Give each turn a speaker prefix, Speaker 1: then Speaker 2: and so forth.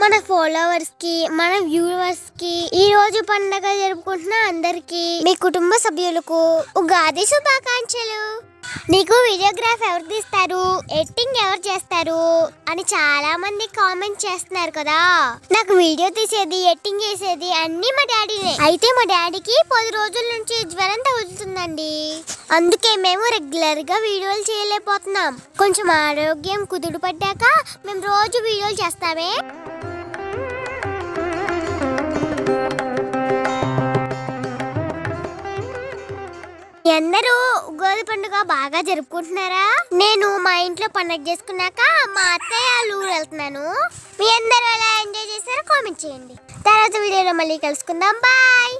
Speaker 1: మన ఫాలోవర్స్కి మన వ్యూవర్స్కి ఈ రోజు పండగ జరుపుకుంటున్న అందరికి మీ కుటుంబ సభ్యులకు ఉగాది శుభాకాంక్షలు. నీకు వీడియోగ్రాఫ్ ఎవరు తీస్తారు? ఎడిటింగ్ ఎవరు చేస్తారు? అని చాలా మంది కామెంట్ చేస్తున్నారు కదా. నాకు వీడియో తీసేది ఎడిటింగ్ చేసేది అన్ని మా డాడీనే అయితే మా డాడీకి పది రోజుల నుంచి జ్వరం తగులుతుందండి. అందుకే మేము రెగ్యులర్గా వీడియోలు చేయలేకపోతున్నాం. కొంచెం ఆరోగ్యం కుదుడు పడ్డాక మేము రోజు వీడియోలు చేస్తామే. అందరూ ఉగాది పండుగ బాగా జరుపుకుంటున్నారా? నేను మా ఇంట్లో పండుగ చేసుకున్నాక మా అత్తయ్య వాళ్ళ ఊరు వెళ్తున్నాను. మీ అందరూ ఎలా ఎంజాయ్ చేశారో కామెంట్ చేయండి. తర్వాత వీడియోలో మళ్ళీ కలుసుకుందాం. బాయ్!